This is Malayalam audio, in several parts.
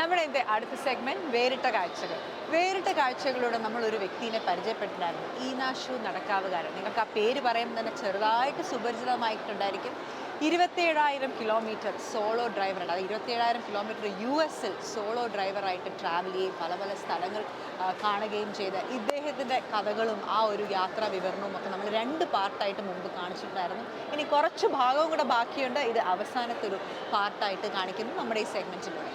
നമ്മുടെ അടുത്ത സെഗ്മെന്റ് വേറിട്ട കാഴ്ചകൾ. വേറിട്ട കാഴ്ചകളിലൂടെ നമ്മൾ ഒരു വ്യക്തിയെ പരിചയപ്പെട്ടിട്ടുണ്ടായിരുന്നു ഈനാഷു നടക്കാവുകാരൻ. നിങ്ങൾക്ക് ആ പേര് പറയുമ്പോൾ തന്നെ ചെറുതായിട്ട് സുപരിചിതമായിട്ടുണ്ടായിരിക്കും. ഇരുപത്തേഴായിരം കിലോമീറ്റർ സോളോ ഡ്രൈവർ അത് ഇരുപത്തേഴായിരം കിലോമീറ്റർ യു എസിൽ സോളോ ഡ്രൈവറായിട്ട് ട്രാവൽ ചെയ്യും പല പല സ്ഥലങ്ങൾ കാണുകയും ചെയ്ത ഇദ്ദേഹത്തിന്റെ കഥകളും ആ ഒരു യാത്രാ വിവരണവും ഒക്കെ നമ്മൾ രണ്ട് പാർട്ടായിട്ട് മുമ്പ് കാണിച്ചിട്ടുണ്ടായിരുന്നു. ഇനി കുറച്ച് ഭാഗവും കൂടെ ബാക്കിയുണ്ട്. ഇത് അവസാനത്തെ ഒരു പാർട്ടായിട്ട് കാണിക്കുന്നു നമ്മുടെ ഈ സെഗ്മെന്റിലൂടെ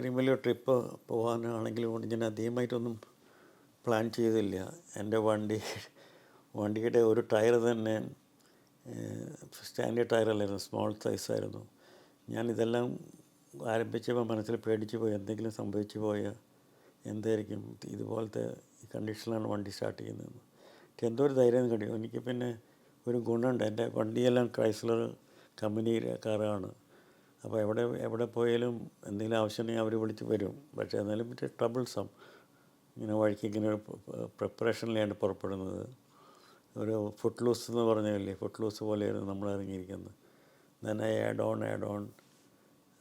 ഇത്രയും വലിയ ട്രിപ്പ് പോകാനാണെങ്കിലും കൊണ്ട് ഞാൻ അധികമായിട്ടൊന്നും പ്ലാൻ ചെയ്തില്ല. എന്റെ വണ്ടി വണ്ടിയുടെ ഒരു ടയർ തന്നെ സ്റ്റാൻഡേർഡ് ടയറല്ലായിരുന്നു സ്മോൾ സൈസായിരുന്നു. ഞാൻ ഇതെല്ലാം ആരംഭിച്ചപ്പോൾ മനസ്സിൽ പേടിച്ച് പോയി എന്തെങ്കിലും സംഭവിച്ചു പോയാൽ എന്തായിരിക്കും ഇതുപോലത്തെ കണ്ടീഷനിലാണ് വണ്ടി സ്റ്റാർട്ട് ചെയ്യുന്നത്. എന്തോ ഒരു ധൈര്യം കഴിയും എനിക്ക് പിന്നെ ഒരു ഗുണമുണ്ട്. എന്റെ വണ്ടിയെല്ലാം ക്രൈസ്ലർ കമ്പനി കാറാണ്. അപ്പോൾ എവിടെ എവിടെ പോയാലും എന്തെങ്കിലും ആവശ്യമുണ്ടെങ്കിൽ അവർ വിളിച്ച് വരും. പക്ഷേ എന്നാലും മറ്റേ ട്രബിൾസം ഇങ്ങനെ വഴിക്ക് ഇങ്ങനെ പ്രിപ്പറേഷനിലാണ് പുറപ്പെടുന്നത്. ഒരു ഫുട് ലൂസ് എന്ന് പറഞ്ഞില്ലേ ഫുട് ലൂസ് പോലെയായിരുന്നു നമ്മൾ ഇറങ്ങിയിരിക്കുന്നത്. Then I add on add on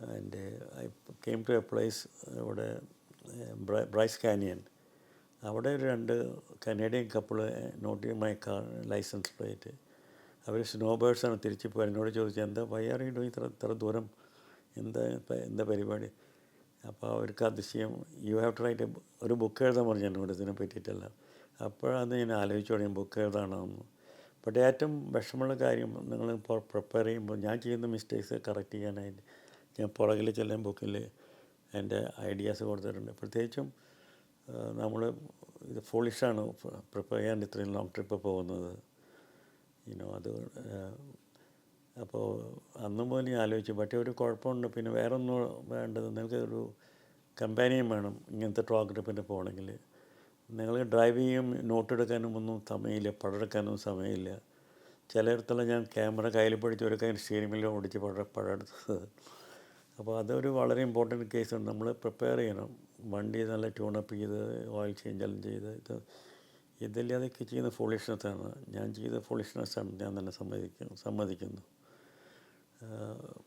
and I came to a place ഇവിടെ ബ്രൈസ് കാനിയൻ അവിടെ ഒരു രണ്ട് Canadian couple note my car licence plate our snow ബേർഡ്സാണ് തിരിച്ച് പോയി എന്നോട് ചോദിച്ചത് എന്താ വയ്യാറിയിട്ടോ ഇത്ര ഇത്ര ദൂരം എന്താ എന്താ പരിപാടി? അപ്പോൾ അവർക്ക് അതിശയം. യു ഹാവ് ടു റൈറ്റ് ഒരു ബുക്ക് എഴുതാൻ പറഞ്ഞു എന്നോട് ഇതിനെ പറ്റിയിട്ടെല്ലാം. അപ്പോഴാണ് ഞാൻ ആലോചിച്ചു തുടങ്ങി ബുക്ക് എഴുതാണെന്ന് പക്ഷേ ഏറ്റവും വിഷമമുള്ള കാര്യം നിങ്ങൾ ഇപ്പോൾ പ്രിപ്പയർ ചെയ്യുമ്പോൾ ഞാൻ ചെയ്യുന്ന മിസ്റ്റേക്സ് കറക്റ്റ് ചെയ്യാനായിട്ട് ഞാൻ പുറകിൽ ചെല്ലാൻ ബുക്കിൽ എന്റെ ഐഡിയാസ് കൊടുത്തിട്ടുണ്ട്. പ്രത്യേകിച്ചും നമ്മൾ ഇത് ഫോളിഷാണ് പ്രിപ്പയർ ചെയ്യാൻ ഇത്രയും ലോങ് ട്രിപ്പ് പോകുന്നത്. ഇനോ അത് അപ്പോൾ അന്നും മുതൽ ഞാൻ ആലോചിച്ചു. പക്ഷേ ഒരു കുഴപ്പമുണ്ട്. പിന്നെ വേറെ ഒന്നും വേണ്ടത് നിങ്ങൾക്ക് ഒരു വേണം ഇങ്ങനത്തെ ട്രോക്ക് ട്രിപ്പിന് പോകണമെങ്കിൽ. നിങ്ങൾ ഡ്രൈവ് ചെയ്യും നോട്ട് എടുക്കാനും ഒന്നും സമയമില്ല പടമെടുക്കാനും സമയമില്ല. ചിലയിടത്തുള്ള ഞാൻ ക്യാമറ കയ്യിൽ പിടിച്ച് ഒരു കൈ മില്ലോ ഓടിച്ച് പട പടമെടുത്തത്. അപ്പോൾ അതൊരു വളരെ ഇമ്പോർട്ടന്റ് കേസാണ് നമ്മൾ പ്രിപ്പയർ ചെയ്യണം. വണ്ടി നല്ല ട്യൂണപ്പ് ചെയ്ത് ഓയിൽ ചേഞ്ച് എല്ലാം ചെയ്ത് ഇത് ഇതല്ലാതെ ചെയ്യുന്ന ഫോളിഷ്നെസ്സാണ് ഞാൻ ചെയ്ത ഫോളിഷ്നെസ്സാണ് ഞാൻ തന്നെ സമ്മതിക്കുന്നു സമ്മതിക്കുന്നു.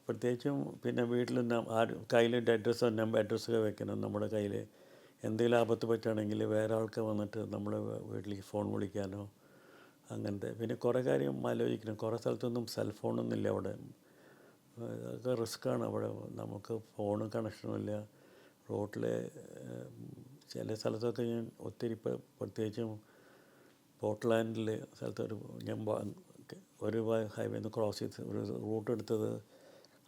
പ്രത്യേകിച്ചും പിന്നെ വീട്ടിൽ ആര് കയ്യിൽ അഡ്രസ്സോ നമ്പർ അഡ്രസ്സൊക്കെ വെക്കണം നമ്മുടെ കയ്യിൽ എന്തെങ്കിലും ആപത്ത് പറ്റുകയാണെങ്കിൽ വേറെ ആൾക്ക് വന്നിട്ട് നമ്മൾ വീട്ടിൽ ഫോൺ വിളിക്കാനോ അങ്ങനത്തെ. പിന്നെ കുറേ കാര്യം ആലോചിക്കണം. കുറേ സ്ഥലത്തൊന്നും സെൽഫോണൊന്നും ഇല്ല അവിടെ. അതൊക്കെ റിസ്ക്കാണ് അവിടെ. നമുക്ക് ഫോൺ കണക്ഷനുമില്ല റോട്ടിലെ ചില സ്ഥലത്തൊക്കെ ഞാൻ ഒത്തിരി ഇപ്പം പ്രത്യേകിച്ചും പോർട്ട്ലാൻഡിൽ സ്ഥലത്തൊരു ഞാൻ വ- ഒരു ഹൈവേ നിന്ന് ക്രോസ് ചെയ്ത് ഒരു റൂട്ട് എടുത്തത്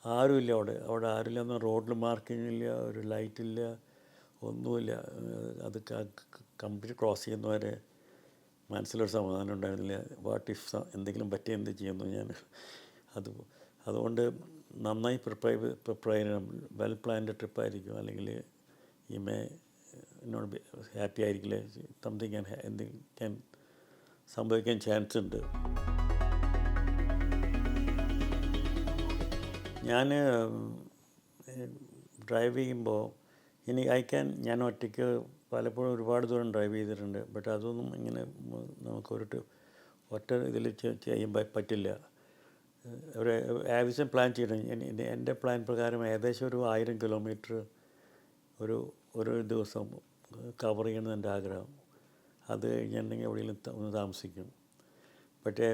ആരുമില്ല അവിടെ. അവിടെ ആരുമില്ല എന്നാൽ റോഡിൽ മാർക്കിംഗ് ഇല്ല ഒരു ലൈറ്റില്ല ഒന്നുമില്ല. അത് കംപ്ലീറ്റ് ക്രോസ് ചെയ്യുന്നവരെ മനസ്സിലൊരു സമാധാനം ഉണ്ടായിരുന്നില്ല. വാട്ട് ഇഫ് എന്തെങ്കിലും പറ്റിയ എന്ത് ചെയ്യുന്നു ഞാൻ? അത് അതുകൊണ്ട് നന്നായി പ്രിപ്പയർ പ്രിപ്പയർ ചെയ്യണം. വെൽ പ്ലാൻഡ് ട്രിപ്പായിരിക്കും. അല്ലെങ്കിൽ ഈ മേ എന്നോട് ഹാപ്പി ആയിരിക്കില്ല? സംതിങ് ക്യാൻ എന്തെങ്കിലും ക്യാൻ സംഭവിക്കാൻ ചാൻസ് ഉണ്ട് ഞാൻ ഡ്രൈവ് ചെയ്യുമ്പോൾ ഇനി ഐ ഞാൻ ഒറ്റയ്ക്ക് പലപ്പോഴും ഒരുപാട് ദൂരം ഡ്രൈവ് ചെയ്തിട്ടുണ്ട്. ബട്ട് അതൊന്നും ഇങ്ങനെ നമുക്ക് നമുക്കൊരു ഒറ്റ ഇതിൽ ചെയ്യാൻ പറ്റില്ല. ഒരു ആവശ്യം പ്ലാൻ ചെയ്യണം എന്റെ പ്ലാൻ പ്രകാരം ഏകദേശം ഒരു ആയിരം കിലോമീറ്റർ ഒരു ഒരു ദിവസം കവർ ചെയ്യണമെന്ന് എന്റെ ആഗ്രഹം. അത് കഴിഞ്ഞിട്ടുണ്ടെങ്കിൽ എവിടെയെങ്കിലും ഒന്ന് താമസിക്കും. പക്ഷേ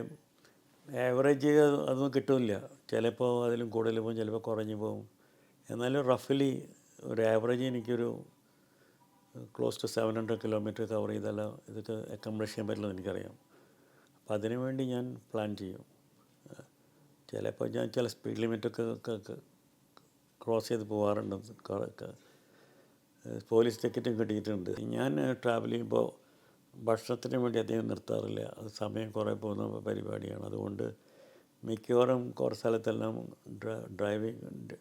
ആവറേജ് അതൊന്നും കിട്ടില്ല ചിലപ്പോൾ അതിലും കൂടുതൽ പോകും ചിലപ്പോൾ കുറഞ്ഞു പോകും. എന്നാലും റഫ്ലി ഒരു ആവറേജ് എനിക്കൊരു close to seven hundred kilometre cover ചെയ്താലോ ഇതൊക്കെ അക്കംപ്ലിഷ് ചെയ്യാൻ പറ്റില്ലെന്ന് എനിക്കറിയാം. അപ്പോൾ അതിനു വേണ്ടി ഞാൻ പ്ലാൻ ചെയ്യും. ചിലപ്പോൾ ഞാൻ ചില സ്പീഡ് ലിമിറ്റൊക്കെ ക്രോസ് ചെയ്ത് പോകാറുണ്ട്. പോലീസ് ടിക്കറ്റും കിട്ടിയിട്ടുണ്ട്. ഞാൻ ട്രാവൽ ചെയ്യുമ്പോൾ ഭക്ഷണത്തിന് വേണ്ടി അധികം നിർത്താറില്ല. അത് സമയം കുറേ പോകുന്ന പരിപാടിയാണ്. അതുകൊണ്ട് മിക്കവാറും കുറേ സ്ഥലത്തെല്ലാം ഡ്ര- ഡ്രൈവിംഗ്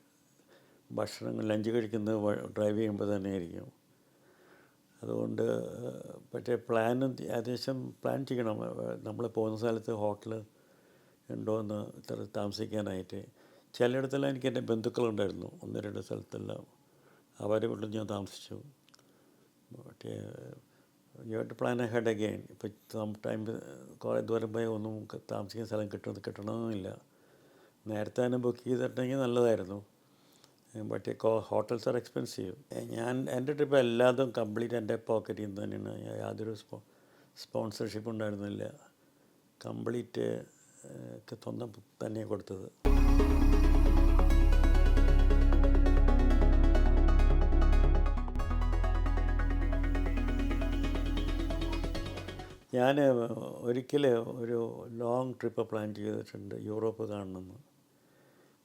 ഭക്ഷണം ലഞ്ച് കഴിക്കുന്നത് ഡ്രൈവ് ചെയ്യുമ്പോൾ തന്നെ ആയിരിക്കും അതുകൊണ്ട് പക്ഷേ പ്ലാനും ഏകദേശം പ്ലാൻ ചെയ്യണം. നമ്മൾ പോകുന്ന സ്ഥലത്ത് ഹോട്ടൽ ഉണ്ടോ എന്ന് ഇത്ര താമസിക്കാനായിട്ട്. ചിലയിടത്തെല്ലാം എനിക്ക് എന്റെ ബന്ധുക്കളുണ്ടായിരുന്നു. ഒന്ന് രണ്ട് സ്ഥലത്തെല്ലാം. അവരെ വീട്ടിൽ ഞാൻ താമസിച്ചു. പക്ഷേ you have to plan head again ഇപ്പോൾ സം ടൈം കുറേ ദൂരം പോയി ഒന്നും താമസിക്കുന്ന സ്ഥലം കിട്ടുന്നത് കിട്ടണമെന്നില്ല നേരത്തെ തന്നെ ബുക്ക് ചെയ്തിട്ടുണ്ടെങ്കിൽ നല്ലതായിരുന്നു. ബട്ട് ഹോട്ടൽസ് ആർ എക്സ്പെൻസീവ് ഞാൻ എന്റെ ട്രിപ്പ് എല്ലാതും കംപ്ലീറ്റ് എന്റെ പോക്കറ്റിൽ നിന്ന് തന്നെയാണ്. യാതൊരു സ്പോ സ്പോൺസർഷിപ്പ് ഉണ്ടായിരുന്നില്ല. കംപ്ലീറ്റ് സ്വന്തം തന്നെ കൊടുത്തത്. ഞാൻ ഒരിക്കൽ ഒരു ലോങ് ട്രിപ്പ് പ്ലാൻ ചെയ്തിട്ടുണ്ട് യൂറോപ്പ് കാണണമെന്ന്.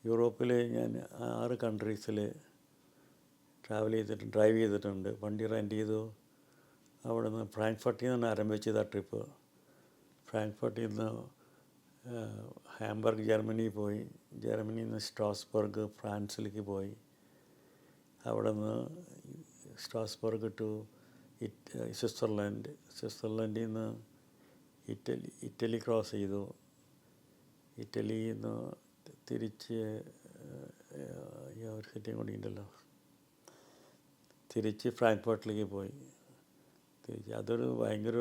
യൂറോപ്പിൽ ഞാൻ ആറ് കൺട്രീസിൽ ട്രാവൽ ചെയ്തിട്ട് ഡ്രൈവ് ചെയ്തിട്ടുണ്ട്. വണ്ടി റെന്റ് ചെയ്തു. അവിടെ നിന്ന് ഫ്രാങ്ക്ഫർട്ടിൽ നിന്നാണ് ആരംഭിച്ചത് ആ ട്രിപ്പ്. ഫ്രാങ്ക്ഫർട്ടിൽ നിന്ന് ഹാംബർഗ് ജർമ്മനി പോയി. ജർമ്മനിയിൽ നിന്ന് സ്ട്രാസ്ബർഗ് ഫ്രാൻസിലേക്ക് പോയി. അവിടെ നിന്ന് സ്ട്രാസ്ബർഗ് ടു ഇറ്റ് സ്വിറ്റ്സർലാൻഡ് സ്വിറ്റ്സർലാൻഡിൽ നിന്ന് ഇറ്റലി ഇറ്റലി ക്രോസ് ചെയ്തു. ഇറ്റലിയിൽ നിന്ന് തിരിച്ച് ഒരു സിറ്റിയും കൂടി ഉണ്ടല്ലോ. തിരിച്ച് ഫ്രാങ്ക്ഫർട്ടിലേക്ക് പോയി. തിരിച്ച് അതൊരു ഭയങ്കര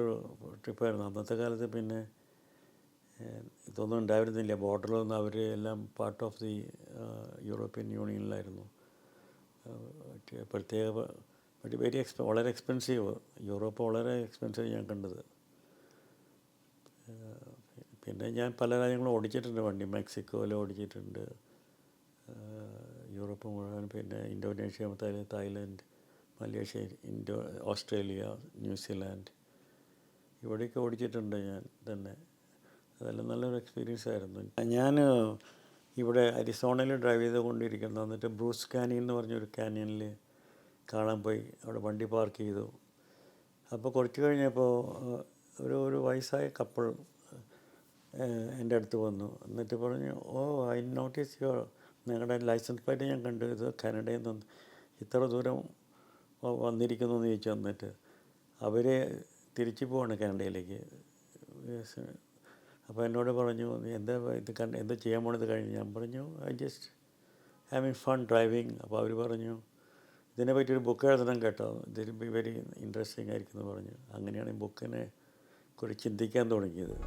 ട്രിപ്പായിരുന്നു അന്നത്തെ കാലത്ത് പിന്നെ ഇതൊന്നും ഉണ്ടായിരുന്നില്ല. ബോർഡറിലൊന്നും അവർ എല്ലാം പാർട്ട് ഓഫ് ദി യൂറോപ്യൻ യൂണിയനിലായിരുന്നു. പ്രത്യേക മറ്റേ വെരി എക്സ്പെ വളരെ എക്സ്പെൻസീവ് യൂറോപ്പ് വളരെ എക്സ്പെൻസീവ് ഞാൻ കണ്ടത്. പിന്നെ ഞാൻ പല രാജ്യങ്ങളും ഓടിച്ചിട്ടുണ്ട്. വണ്ടി മെക്സിക്കോയിൽ ഓടിച്ചിട്ടുണ്ട്. യൂറോപ്പ് മുഴുവൻ പിന്നെ Indonesia Thai- Thailand Malaysia Indo Australia New Zealand ഇവിടെയൊക്കെ ഓടിച്ചിട്ടുണ്ട് ഞാൻ തന്നെ. അതെല്ലാം നല്ലൊരു എക്സ്പീരിയൻസ് ആയിരുന്നു. ഞാൻ ഇവിടെ അരിസോണയിൽ ഡ്രൈവ് ചെയ്ത് കൊണ്ടിരിക്കുന്നത് എന്നിട്ട് ബ്രൂസ് കാനിയൻ എന്ന് പറഞ്ഞൊരു കാനിയനിൽ കാണാൻ പോയി. അവിടെ വണ്ടി പാർക്ക് ചെയ്തു. അപ്പോൾ കുറച്ച് കഴിഞ്ഞപ്പോൾ ഒരു ഒരു വയസ്സായ കപ്പിൾ എന്റെ അടുത്ത് വന്നു. എന്നിട്ട് പറഞ്ഞു ഓ ഐ നോട്ടീസ് യുവർ നിങ്ങളുടെ ലൈസൻസ് പ്ലേറ്റ് ഞാൻ കണ്ടു. ഇത് കാനഡയിൽ നിന്ന് ഇത്ര ദൂരം വന്നിരിക്കുന്നു എന്ന് ചോദിച്ചു വന്നിട്ട്. അവർ തിരിച്ചു പോവാണ് കാനഡയിലേക്ക്. അപ്പോൾ എന്നോട് പറഞ്ഞു എന്താ ഇത് കണ്ട് എന്താ ചെയ്യാൻ പോണത്? കഴിഞ്ഞ് ഞാൻ പറഞ്ഞു I just having fun driving അപ്പോൾ അവർ പറഞ്ഞു ഇതിനെപ്പറ്റി ഒരു ബുക്ക് എഴുതണം കേട്ടോ. ഇതിൽ വെരി ഇൻട്രസ്റ്റിംഗ് ആയിരിക്കും എന്ന് പറഞ്ഞു. അങ്ങനെയാണ് ഈ ബുക്കിനെ കുറിച്ച് ചിന്തിക്കാൻ തുടങ്ങിയത്.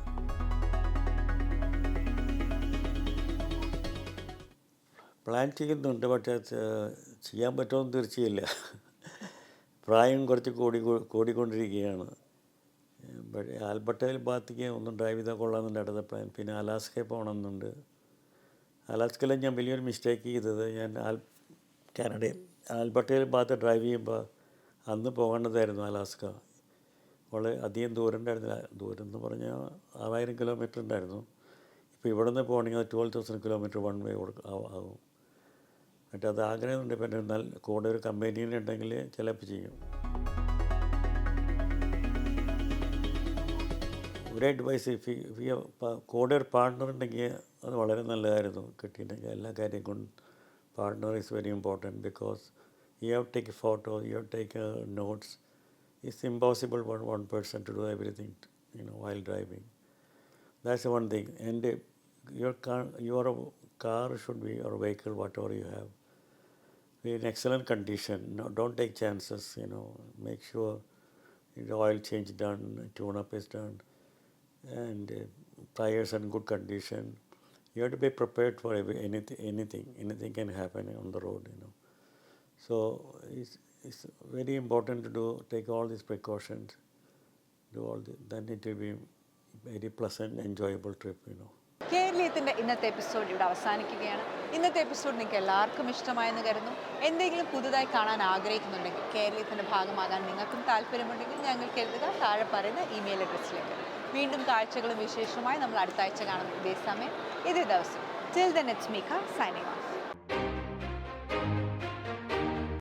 പ്ലാൻ ചെയ്യുന്നുണ്ട് പക്ഷേ ചെയ്യാൻ പറ്റുമെന്ന് തീർച്ചയില്ല. പ്രായം കുറച്ച് കൂടി കൂടിക്കൊണ്ടിരിക്കുകയാണ്. ആൽബർട്ടയിൽ ഭാഗത്തേക്ക് ഒന്നും ഡ്രൈവ് ചെയ്താൽ കൊള്ളാമെന്നുണ്ട് അടുത്ത പ്ലാൻ പിന്നെ അലാസ്കയിൽ പോകണമെന്നുണ്ട്. അലാസ്കയിൽ ഞാൻ വലിയൊരു മിസ്റ്റേക്ക് ചെയ്തത്. ഞാൻ ആൽ കാനഡയിൽ ആൽബർട്ടയിൽ ഭാഗത്ത് ഡ്രൈവ് ചെയ്യുമ്പോൾ അന്ന് പോകേണ്ടതായിരുന്നു അലാസ്ക. വളരെ അധികം ദൂരം ഉണ്ടായിരുന്നില്ല. ദൂരം എന്ന് പറഞ്ഞാൽ ആറായിരം കിലോമീറ്റർ ഉണ്ടായിരുന്നു. ഇപ്പോൾ ഇവിടെ നിന്ന് പോകണമെങ്കിൽ അത് twelve thousand kilometre one way ആകും എന്നിട്ട് അത് ആഗ്രഹമുണ്ട് പിന്നെ എന്നാൽ കൂടെ ഒരു കമ്പനിയിലുണ്ടെങ്കിൽ ചിലപ്പോൾ ചെയ്യും. ഒരു അഡ്വൈസ് കൂടെ ഒരു പാർട്ണർ ഉണ്ടെങ്കിൽ അത് വളരെ നല്ലതായിരുന്നു. കിട്ടിയിട്ടുണ്ടെങ്കിൽ എല്ലാ കാര്യം കൊണ്ട് partner is very important because you have to take photos, you have to take uh, notes. It's impossible for one person to do everything, you know, while driving. That's one thing. And uh, your car, your car should be or vehicle, whatever you have, be in excellent condition. No, don't take chances. You know, make sure the oil change done, tune up is done, and uh, tires in good condition You have to be prepared for every, anything. Anything, anything can happen on the road. You know, so it's it's very important to do take all these precautions. Do all the, then it will be very pleasant, enjoyable trip. You know. കേരളീയത്തിന്റെ ഇന്നത്തെ എപ്പിസോഡ് ഇവിടെ അവസാനിക്കുകയാണ് ഇന്നത്തെ എപ്പിസോഡ് നിങ്ങൾക്ക് എല്ലാവർക്കും ഇഷ്ടമായെന്ന് കരുതുന്നു എന്തെങ്കിലും പുതുതായി കാണാൻ ആഗ്രഹിക്കുന്നുണ്ടെങ്കിൽ കേരളീയത്തിന്റെ ഭാഗമാകാൻ നിങ്ങൾക്കും താല്പര്യമുണ്ടെങ്കിൽ ഞങ്ങൾക്ക് എഴുതുക താഴെ പറയുന്ന ഇമെയിൽ അഡ്രസ്സിലേക്ക് വീണ്ടും കാഴ്ചകളും വിശേഷമായി നമ്മൾ അടുത്ത ആഴ്ച കാണുന്നു ഇതേ സമയം ഇതേ ദിവസം. ടിൽ ദൻ ഇറ്റ്സ് മീഖ സൈനിങ്